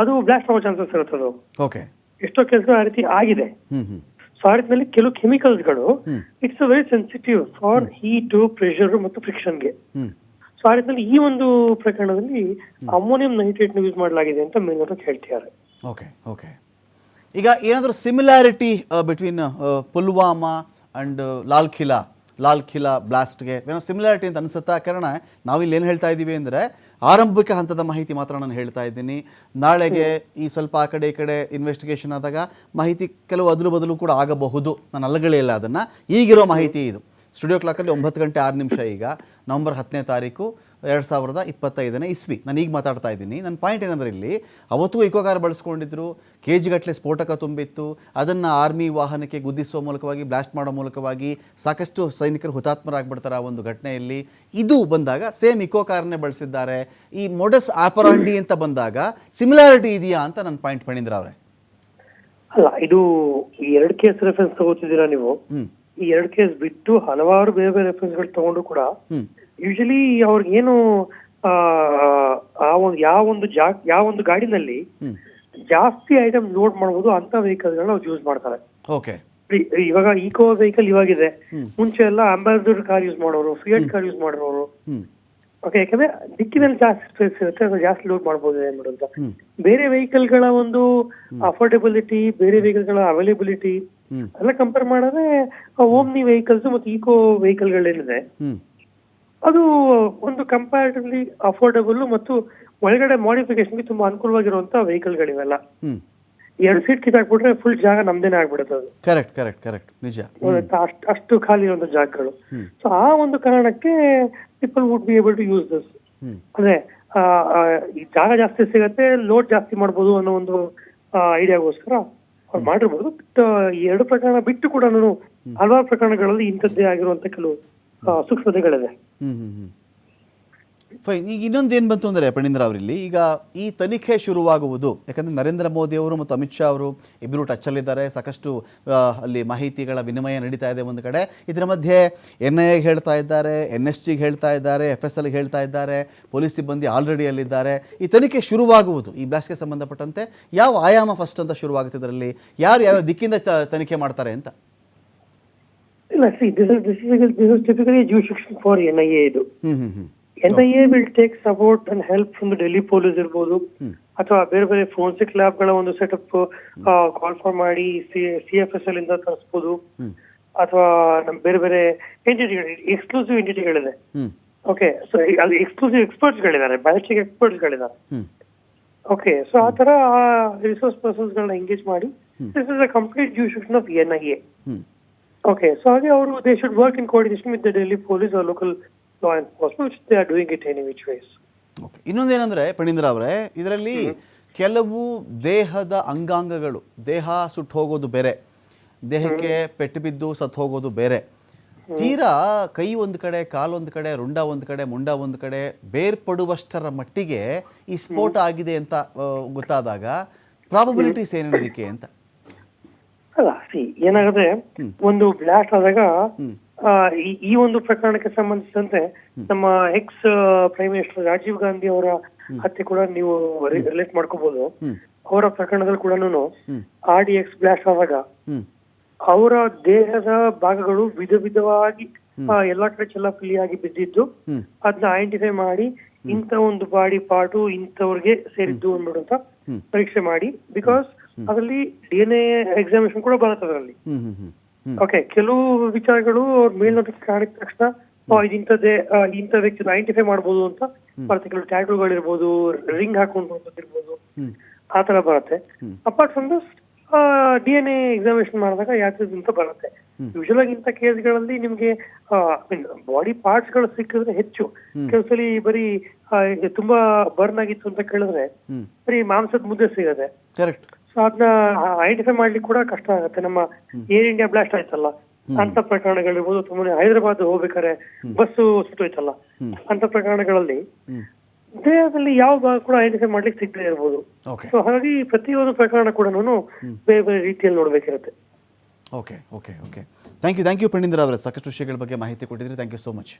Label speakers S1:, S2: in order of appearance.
S1: ಅದು ಬ್ಲಾಸ್ಟ್ ಆಗೋ ಚಾನ್ಸಸ್ ಇರುತ್ತೆ ಅದು.
S2: ಓಕೆ
S1: ಎಷ್ಟೋ ಕೆಲಸ ಆ ರೀತಿ ಆಗಿದೆ. ಸೊ ಆ ರೀತಿಯಲ್ಲಿ ಕೆಲವು ಕೆಮಿಕಲ್ಸ್ಗಳು. It's very sensitive for heat pressure ಮತ್ತು ಫ್ರಿಕ್ಷನ್ಗೆ
S2: ಗೆ.
S1: ಸೊ ಆ ರೀತಿಯಲ್ಲಿ ಈ ಒಂದು ಪ್ರಕರಣದಲ್ಲಿ ಅಮೋನಿಯಂ ನೈಟ್ರೇಟ್ ಯೂಸ್ ಮಾಡಲಾಗಿದೆ ಅಂತ ಮೇಲ್ನೋಟಕ್ಕೆ ಹೇಳ್ತಿದ್ದಾರೆ.
S2: ಓಕೆ ಓಕೆ ಈಗ ಏನಾದರೂ similarity between Pulwama and Lal Qila Lal Qila ಬ್ಲಾಸ್ಟ್ಗೆ ಏನೋ ಸಿಮಿಲಾರಿಟಿ ಅಂತ ಅನಿಸುತ್ತಾ? ಕಾರಣ ನಾವಿಲ್ಲಿ ಏನು ಹೇಳ್ತಾ ಇದ್ದೀವಿ ಅಂದರೆ ಆರಂಭಿಕ ಹಂತದ ಮಾಹಿತಿ ಮಾತ್ರ ನಾನು ಹೇಳ್ತಾ ಇದ್ದೀನಿ. ನಾಳೆಗೆ ಈ ಸ್ವಲ್ಪ ಆ ಕಡೆ ಈ ಕಡೆ ಇನ್ವೆಸ್ಟಿಗೇಷನ್ ಆದಾಗ ಮಾಹಿತಿ ಕೆಲವು ಅದಲು ಬದಲು ಕೂಡ ಆಗಬಹುದು. ನಾನು ಅಲ್ಲಗಳಿಲ್ಲ ಅದನ್ನು. ಈಗಿರೋ ಮಾಹಿತಿ ಇದು. ಸ್ಟುಡಿಯೋ ಕ್ಲಾಕಲ್ಲಿ ಒಂಬತ್ತು ಗಂಟೆ ಆರು ನಿಮಿಷ ಈಗ ನವಂಬರ್ ಹತ್ತನೇ ತಾರೀಕು ಎರಡು ಸಾವಿರದ ಇಪ್ಪತ್ತೈದನೇ ಇಸ್ವಿ. ನಾನು ಈಗ ಮಾತಾಡ್ತಾ ಇದ್ದೀನಿ. ನನ್ನ ಪಾಯಿಂಟ್ ಏನಂದರೆ ಇಲ್ಲಿ ಅವತ್ತೂ ಇಕೋ ಕಾರ್ ಬಳಸ್ಕೊಂಡಿದ್ರು ಕೆ ಜಿಗಟ್ಟಲೆ ಸ್ಫೋಟಕ ತುಂಬಿತ್ತು ಅದನ್ನು ಆರ್ಮಿ ವಾಹನಕ್ಕೆ ಗುದ್ದಿಸುವ ಮೂಲಕವಾಗಿ ಬ್ಲಾಸ್ಟ್ ಮಾಡೋ ಮೂಲಕವಾಗಿ ಸಾಕಷ್ಟು ಸೈನಿಕರು ಹುತಾತ್ಮರಾಗ್ಬಿಡ್ತಾರೆ ಆ ಒಂದು ಘಟನೆಯಲ್ಲಿ. ಇದು ಬಂದಾಗ ಸೇಮ್ ಇಕೋ ಕಾರ್ನೇ ಬಳಸಿದ್ದಾರೆ. ಈ ಮೊಡಸ್ ಆಪರಾಂಡಿ ಅಂತ ಬಂದಾಗ ಸಿಮಿಲಾರಿಟಿ ಇದೆಯಾ ಅಂತ ನನ್ನ ಪಾಯಿಂಟ್ ಪಣೀಂದ್ರ ಅವರೇ.
S1: ಅಲ್ಲ ಇದು ಎರಡು ಕೇಸ್ ರೆಫರೆನ್ಸ್ ತಗೋತಿದ್ದೀರಾ ನೀವು? ಈ ಎರಡು ಕೇಸ್ ಬಿಟ್ಟು ಹಲವಾರು ಬೇರೆ ಬೇರೆ ರೆಫರೆನ್ಸ್ಗಳು ತಗೊಂಡು ಕೂಡ ಯೂಶಲಿ ಅವ್ರಿಗೇನು ಆ ಒಂದು ಯಾವ ಒಂದು ಜಾ ಯಾವ ಒಂದು ಗಾಡಿನಲ್ಲಿ ಜಾಸ್ತಿ ಐಟಮ್ ಲೋಡ್ ಮಾಡಬಹುದು ಅಂತ ವೆಹಿಕಲ್ ಗಳನ್ನ ಯೂಸ್ ಮಾಡ್ತಾರೆ.
S2: ಓಕೆ.
S1: ಇವಾಗ ಈಕೋ ವೆಹಿಕಲ್ ಇವಾಗಿದೆ. ಮುಂಚೆ ಎಲ್ಲ ಅಂಬಾಸಿಡರ್ ಕಾರ್ ಯೂಸ್ ಮಾಡೋರು ಫಿಯಟ್ ಕಾರ್ ಯೂಸ್ ಮಾಡೋರು. ಓಕೆ ಯಾಕಂದ್ರೆ ದಿಕ್ಕಿನಲ್ಲಿ ಜಾಸ್ತಿ ಸ್ಪೇಸ್ ಇರುತ್ತೆ ಅದು ಜಾಸ್ತಿ ಲೋಡ್ ಮಾಡಬಹುದು ಏನ್ ಅಂತ. ಬೇರೆ ವೆಹಿಕಲ್ಗಳ ಒಂದು ಅಫೋರ್ಡೆಬಿಲಿಟಿ ಬೇರೆ ವೆಹಿಕಲ್ಗಳ ಅವೈಲೇಬಿಲಿಟಿ ಎಲ್ಲ ಕಂಪೇರ್ ಮಾಡಿದ್ರೆ ಓಮ್ನಿ ವೆಹಿಕಲ್ಸ್ ಮತ್ತು ಈಕೋ
S2: ವೆಹಿಕಲ್ಗಳೇನಿದೆ
S1: ಅದು ಒಂದು ಕಂಪ್ಯಾರಿಟಿವ್ಲಿ ಅಫೋರ್ಡಬಲ್ ಮತ್ತು ಒಳಗಡೆ ಮಾಡಿಫಿಕೇಶನ್ಗೆ ತುಂಬಾ ಅನುಕೂಲವಾಗಿರುವಂತಹ
S2: ವೆಹಿಕಲ್ಗಳಿವೆಲ್ಲ
S1: ಎರಡು ಸೀಟ್ ಕಿತ್ತಾಕ್ಬಿಟ್ರೆ ಫುಲ್ ಜಾಗ ನಮ್ದೇನೆ ಆಗ್ಬಿಡುತ್ತೆ ಅದು.
S2: ಕರೆಕ್ಟ್ ಕರೆಕ್ಟ್ ಕರೆಕ್ಟ್ ನಿಜ?
S1: ಅಷ್ಟು ಖಾಲಿ ಇರುವಂತ ಜಾಗಗಳು. ಸೊ ಆ ಒಂದು ಕಾರಣಕ್ಕೆ people would be able to use this ಅಂದ್ರೆ ಈ ಜಾಗ ಜಾಸ್ತಿ ಸಿಗತ್ತೆ ಲೋಡ್ ಜಾಸ್ತಿ ಮಾಡ್ಬೋದು ಅನ್ನೋ ಒಂದು ಐಡಿಯಾಗೋಸ್ಕರ ಅವ್ರು ಮಾಡಿರ್ಬೋದು ಬಟ್ ಎರಡು ಪ್ರಕರಣ ಬಿಟ್ಟು ಕೂಡ ನಾನು ಹಲವಾರು ಪ್ರಕರಣಗಳಲ್ಲಿ ಇಂಥದ್ದೇ ಆಗಿರುವಂತ ಕೆಲವು ಸೂಕ್ಷ್ಮತೆಗಳಿದೆ.
S2: ಫೈನ್ ಈಗ ಇನ್ನೊಂದು ಏನು ಬಂತು ಅಂದರೆ ಪಣೀಂದ್ರ ಅವರಲ್ಲಿ ಈಗ ಈ ತನಿಖೆ ಶುರುವಾಗುವುದು ಯಾಕಂದರೆ ನರೇಂದ್ರ ಮೋದಿ ಅವರು ಮತ್ತು ಅಮಿತ್ ಶಾ ಅವರು ಇಬ್ಬರು ಟಚ್ಚಲ್ಲಿದ್ದಾರೆ ಸಾಕಷ್ಟು ಅಲ್ಲಿ ಮಾಹಿತಿಗಳ ವಿನಿಮಯ ನಡೀತಾ ಇದೆ ಒಂದು ಕಡೆ. ಇದರ ಮಧ್ಯೆ ಎನ್ ಐ ಎಗೆ ಹೇಳ್ತಾ ಇದ್ದಾರೆ ಎನ್ ಎಸ್ ಜಿಗೆ ಹೇಳ್ತಾ ಇದ್ದಾರೆ ಎಫ್ ಎಸ್ ಎಲ್ಗೆ ಹೇಳ್ತಾ ಇದ್ದಾರೆ ಪೊಲೀಸ್ ಸಿಬ್ಬಂದಿ ಆಲ್ರೆಡಿ ಅಲ್ಲಿದ್ದಾರೆ. ಈ ತನಿಖೆ ಶುರುವಾಗುವುದು ಈ ಬ್ಲಾಸ್ಟ್ಗೆ ಸಂಬಂಧಪಟ್ಟಂತೆ ಯಾವ ಆಯಾಮ ಫಸ್ಟ್ ಅಂತ ಶುರುವಾಗುತ್ತೆ ಇದರಲ್ಲಿ? ಯಾರು ಯಾವ ದಿಕ್ಕಿಂದ ತನಿಖೆ ಮಾಡ್ತಾರೆ ಅಂತ?
S1: ಇಲ್ಲ see this is this is typically jurisdiction for N I A ಇದು. N I A will take support and help from Delhi police ಇರ್ಬೋದು. ಅಥವಾ ಬೇರೆ ಬೇರೆ ಫೋರೆನ್ಸಿಕ್ ಲ್ಯಾಬ್ಗಳ ಒಂದು ಸೆಟಪ್ ಕಾಲ್ ಫಾರ್ ಮಾಡಿ ಸಿ ಎಫ್ ಎಸ್ ಎಲ್ ಇಂದ
S2: ತರಿಸಬಹುದು
S1: ಅಥವಾ ನಮ್ ಬೇರೆ ಬೇರೆ ಎಂಟಿಟಿಗಳು ಎಕ್ಸ್ಕ್ಲೂಸಿವ್ ಎಂಟಿಟಿಗಳಿದೆ ಓಕೆ ಸೊ ಅಲ್ಲಿ ಎಕ್ಸ್ಕ್ಲೂಸಿವ್ ಎಕ್ಸ್ಪರ್ಟ್ಸ್ ಗಳಿದ್ದಾರೆ ಬಯೋಟಿಕ್ ಎಕ್ಸ್ಪರ್ಟ್ಸ್ ಗಳಿದ್ದಾರೆ. ಓಕೆ ಸೊ ಆ ತರ ರಿಸೋರ್ಸ್ ಪರ್ಸನ್ಸ್ ಗಳನ್ನ ಎಂಗೇಜ್ ಮಾಡಿ this is a complete jurisdiction of N I A okay so ಹಾಗೆ ಅವರು they should work in coordination with the Delhi police local law enforcement they are doing it any which ways
S2: okay ಇನ್ನೊಂದೇನೆಂದರೆ Phanindra ಅವರೇ ಇದರಲ್ಲಿ ಕೆಲವು ದೇಹದ ಅಂಗಾಂಗಗಳು ದೇಹ ಸುಟ್ಟು ಹೋಗೋದು ಬೇರೆ ದೇಹಕ್ಕೆ ಪೆಟ್ಟು ಬಿದ್ದು ಸತ್ತು ಹೋಗೋದು ಬೇರೆ ತೀರಾ ಕೈ ಒಂದು ಕಡೆ ಕಾಲೊಂದು ಕಡೆ ರುಂಡ ಒಂದು ಕಡೆ ಮುಂಡ ಒಂದು ಕಡೆ ಬೇರ್ಪಡುವಷ್ಟರ ಮಟ್ಟಿಗೆ ಈ ಸ್ಫೋಟ ಆಗಿದೆ ಅಂತ ಗೊತ್ತಾದಾಗ ಪ್ರಾಬಬಿಲಿಟೀಸ್ ಏನೇನು ಇದಕ್ಕೆ ಅಂತ?
S1: ಅಲ್ಲ ಸಿ ಏನಾಗುತ್ತೆ ಒಂದು ಬ್ಲಾಸ್ಟ್ ಆದಾಗ ಈ ಈ ಒಂದು ಪ್ರಕರಣಕ್ಕೆ ಸಂಬಂಧಿಸಿದಂತೆ ನಮ್ಮ ex prime minister Rajiv Gandhi ಅವರ ಹತ್ಯೆ ಕೂಡ ನೀವು ರಿಲೇಟ್ ಮಾಡ್ಕೋಬಹುದು. ಅವರ ಪ್ರಕರಣದಲ್ಲಿ ಕೂಡ. ಆರ್ ಡಿ ಎಕ್ಸ್ ಬ್ಲಾಸ್ಟ್ ಆದಾಗ ಅವರ ದೇಹದ ಭಾಗಗಳು ವಿಧ ವಿಧವಾಗಿ ಎಲ್ಲಾ ಕಡೆ ಆಗಿ ಬಿದ್ದಿದ್ದು ಅದನ್ನ ಐಡೆಂಟಿಫೈ ಮಾಡಿ ಇಂಥ ಒಂದು ಬಾಡಿ ಪಾರ್ಟು ಇಂಥವ್ರಿಗೆ ಸೇರಿದ್ದು ಅಂದ್ಬಿಡು
S2: ಅಂತ
S1: ಪರೀಕ್ಷೆ ಮಾಡಿ. ಬಿಕಾಸ್ ಅದರಲ್ಲಿ ಡಿ ಎನ್ ಎ ಎಕ್ಸಾಮಿನೇಷನ್ ಕೂಡ ಬರುತ್ತೆ ಅದರಲ್ಲಿ. ಓಕೆ ಕೆಲವು ವಿಚಾರಗಳು ಅವ್ರ ಮೇಲ್ನೋಟಕ್ಕೆ ಕಾಣಿದ ತಕ್ಷಣ ಇಂಥದ್ದೇ ಇಂಥ ವ್ಯಕ್ತಿನ ಐಡೆಂಟಿಫೈ ಮಾಡ್ಬೋದು ಅಂತ ಬರುತ್ತೆ ಕೆಲವು ಟ್ಯಾಟೂಗಳಿರ್ಬೋದು ರಿಂಗ್ ಹಾಕೊಂಡು
S2: ಇರ್ಬೋದು.
S1: ಆ ತರ ಬರುತ್ತೆ. Apart from this D N A examination ಮಾಡಿದಾಗ ಯಾವ್ದು ಅಂತ ಬರುತ್ತೆ. ಯೂಶಲ್ ಆಗಿ ಇಂಥ ಕೇಸ್ಗಳಲ್ಲಿ ನಿಮ್ಗೆ ಬಾಡಿ ಪಾರ್ಟ್ಸ್ಗಳು ಸಿಕ್ಕಿದ್ರೆ ಹೆಚ್ಚು. ಕೆಲಸಲಿ ಬರೀ ತುಂಬಾ ಬರ್ನ್ ಆಗಿತ್ತು ಅಂತ ಕೇಳಿದ್ರೆ ಬರೀ ಮಾಂಸದ ಮುದ್ದೆ ಸಿಗದೆ. ಅದನ್ನ ಐಡೆಂಟಿಫೈ ಮಾಡ್ಲಿಕ್ಕೆ ಕೂಡ ಕಷ್ಟ ಆಗುತ್ತೆ. ನಮ್ಮ ಏರ್ ಇಂಡಿಯಾ ಬ್ಲಾಸ್ಟ್ ಆಯ್ತಲ್ಲ. ಅಂತ ಪ್ರಕರಣಗಳಿರ್ಬೋದು ತುಂಬಾ ಹೈದರಾಬಾದ್ ಹೋಗ್ಬೇಕಾದ್ರೆ ಬಸ್ಸು ಸುಟ್ಟೋಯ್ತಲ್ಲ ಅಂತ ಪ್ರಕರಣಗಳಲ್ಲಿ ದೇಹದಲ್ಲಿ ಯಾವ ಭಾಗ ಕೂಡ ಐಡೆಂಟಿಫೈ ಮಾಡ್ಲಿಕ್ಕೆ ಸಿಗದೆ ಇರ್ಬೋದು. ಸೊ ಹಾಗಾಗಿ ಪ್ರತಿಯೊಂದು ಪ್ರಕರಣ ಕೂಡ ಬೇರೆ ಬೇರೆ ರೀತಿಯಲ್ಲಿ ನೋಡ್ಬೇಕಿರುತ್ತೆ.
S2: Okay okay okay thank you thank you Pandindra ಅವರ. ಸಾಕಷ್ಟು ವಿಷಯಗಳ ಬಗ್ಗೆ ಮಾಹಿತಿ ಕೊಟ್ಟಿದ್ರಿ ಥ್ಯಾಂಕ್ ಯು ಸೋ ಮಚ್